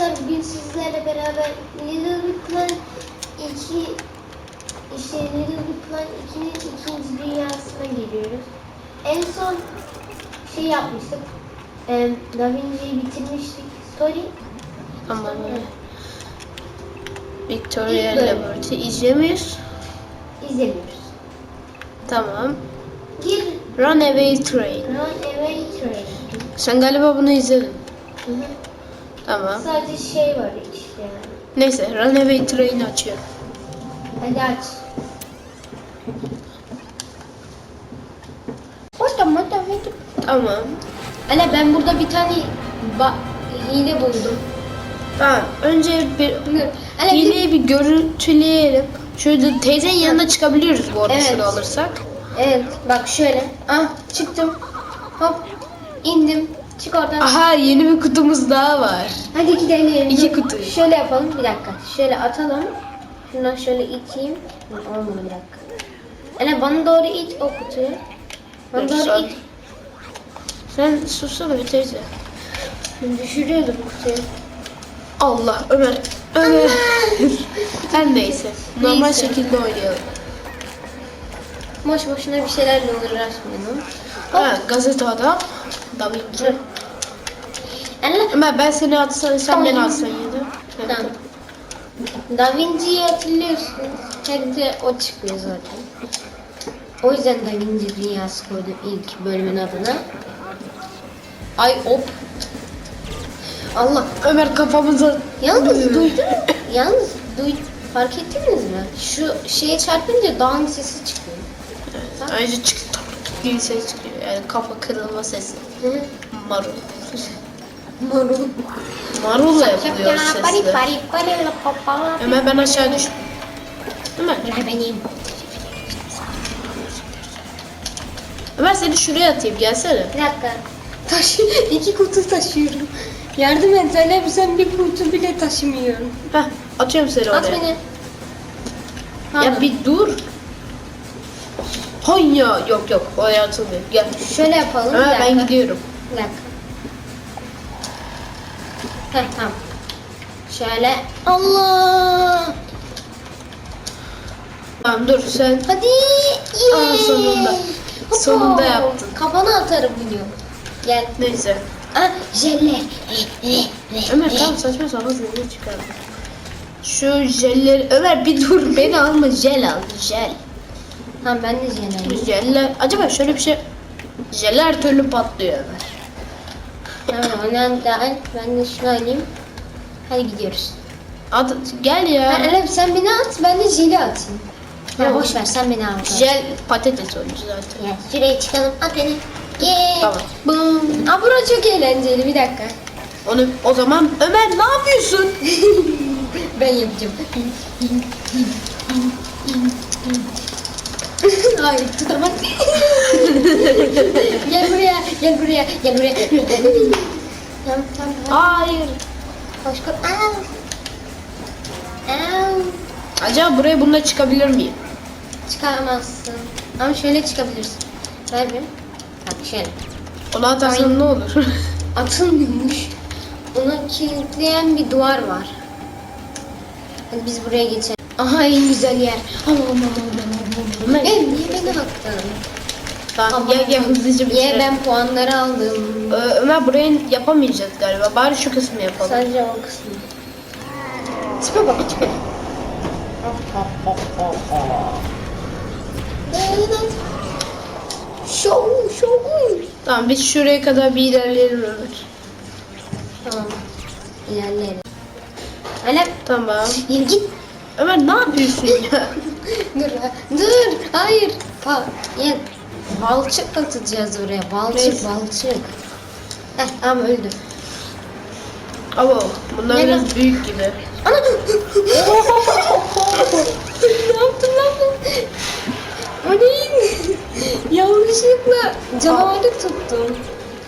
Arkadaşlar bugün sizlerle beraber Little Big Planet 2 işte Little Big Planet 2'nin ikinci dünyasına geliyoruz. En son şey yapmıştık. E, Da Vinci'yi bitirmiştik. Story. Ama Evet. Victoria. Liberty izlemiyoruz. İzlemiyoruz. Tamam. Bir Runaway Train. Runaway Train. Sen galiba bunu izledin. Hı hı. Tamam. Sadece şey var işte yani. Neyse Runaway Train'i açıyorum. Hadi aç. Hoşça mata Tamam. Ana ben burada bir tane ba- hile buldum. Tamam. Önce bir Ana hileyi bir görüntüleyelim. Şurada teyzenin yanına çıkabiliyoruz bu arada Evet. şunu alırsak. Evet bak şöyle. Ah çıktım. Hop indim. Çık oradan. Aha yeni bir kutumuz daha var. Hadi gidelim. İki kutu. Şöyle yapalım bir dakika. Şöyle atalım. Şundan şöyle iteyim. Olmadı bir dakika. Ana bana doğru it o kutuyu. Bana Dur, doğru sen- it. Sen sussana bir teyze. Ben düşürüyordum kutuyu. Allah Ömer. Ömer. Her neyse. Normal şekilde oynayalım. Boş boşuna bir şeylerle uğraşmayalım. Ha, gazete adam. Da. Ana Ömer ben seni atsan sen beni atsan. Evet. Tamam. Da Vinci'yi hatırlıyorsunuz. Hem de o çıkıyor zaten. O yüzden Da Vinci dünyası koydum ilk bölümün adına. Ay op. Allah. Ömer kafamıza Yalnız duydun mu? Yalnız duy fark ettiniz mi? Şu şeye çarpınca dağın sesi çıkıyor. Ayrıca çık diye bir ses çıkıyor. Yani kafa kırılma sesi. Marul. Marul. Marulla yapılıyor sesle. Pari pari pari la pa pa. Ömer ben aşağı düştüm. Ömer. Ömer seni şuraya atayım gelsene. Bir dakika. Taşı, iki kutu taşıyorum. Yardım et Zeynep sen bir kutu bile taşımıyorum. Heh atıyorum seni oraya. At beni. Ya Pardon. bir dur. Hayya yok yok oraya atılmıyor. Gel. Şöyle yapalım. Bir ben gidiyorum. Bir dakika. Heh tamam. Şöyle. Allah. Tamam dur sen. Hadi. Aa, sonunda. Hopa. Sonunda yaptın. Kafana atarım bunu. Gel. Neyse. Ah jelle. Ömer tamam saçma sapan sesini çıkarma. Şu jelleri... Ömer bir dur beni alma jel al jel. Tamam ben de jelle. Jeller... Acaba şöyle bir şey... Jel her türlü patlıyor Ömer. Tamam önemli değil. Ben de şunu alayım. Hadi gidiyoruz. At, gel ya. Ben Alep sen beni at, ben de jeli atayım. Ya Tamam. boş ver, sen beni at. Jel patates olmuş zaten. Ya şuraya çıkalım, at beni. Yeah. Tamam. Bım. Aa bura çok eğlenceli, bir dakika. Onu o zaman Ömer ne yapıyorsun? ben yapacağım. Hayır, tutamam. gel buraya, gel buraya, gel buraya. tamam, tamam, tamam. Hayır. Koş koş. Au. Au. Acaba buraya bununla çıkabilir miyim? Çıkamazsın. Ama şöyle çıkabilirsin. Ver bir. Bak şöyle. Onu atarsan ne olur? Atılmıyormuş. Onu kilitleyen bir duvar var. Hadi biz buraya geçelim. Aha en güzel yer. Aman aman aman aman. Ev niye beni attın? Tamam Ama- gel gel hızlıca bir Niye ben puanları aldım? Ö- Ömer burayı yapamayacağız galiba. Bari şu kısmı yapalım. Sadece o kısmı. Tipe bak tipe. Şov şov. Tamam biz şuraya kadar bir ilerleyelim Ömer. Tamam. İlerleyelim. Alep. Tamam. Yürü git. Ömer ne yapıyorsun ya? Dur, dur, Ha, gel. Balçık atacağız oraya. Balçık, Neyse. balçık. Heh, ama öldü. Ama bunlar Ne biraz büyük gibi. Ana! ne yaptın lan? O değil. Yanlışlıkla canavarı tuttum.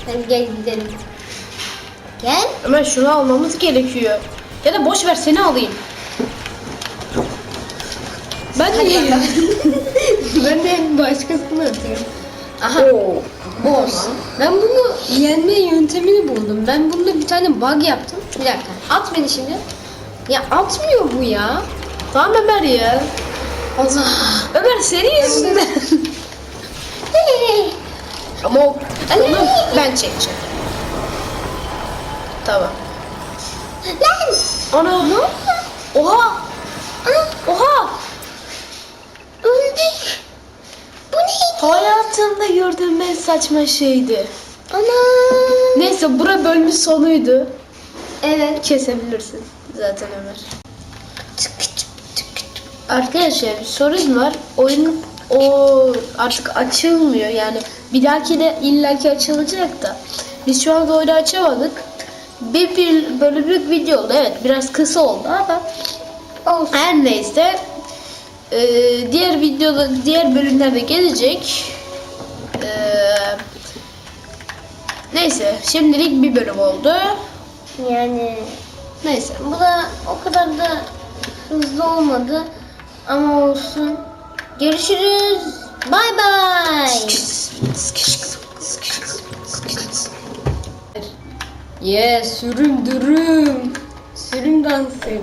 Hadi gel gidelim. Gel. Ömer şunu almamız gerekiyor. Ya da boş ver seni alayım. Ben de bakalım. ben de başkasını atıyorum. Aha. Oo. Boss. Ben bunu yenme yöntemini buldum. Ben bunda bir tane bug yaptım. Bir dakika. At beni şimdi. Ya atmıyor bu ya. Tamam Ömer ya. Allah. Ömer senin yüzünden. Ama o, onu ben çekeceğim. Tamam. Lan. Ana. Oha. Oha. Öldük. Bu neydi? Hayatımda gördüğüm en saçma şeydi. Ana. Neyse bura bölümün sonuydu. Evet. Kesebilirsin zaten Ömer. Arkadaşlar bir sorun var. Oyun o artık açılmıyor yani. Bir dahaki de illaki açılacak da. Biz şu anda oyunu açamadık. Bir, bir bölümlük video oldu. Evet biraz kısa oldu ama Olsun. her neyse Ee, diğer videoda diğer bölümlerde gelecek. Ee, neyse şimdilik bir bölüm oldu. Yani Neyse. bu da o kadar da hızlı olmadı. Ama olsun. Görüşürüz. Bay bay. Yes, sürüm dürüm. Sürüm dansı.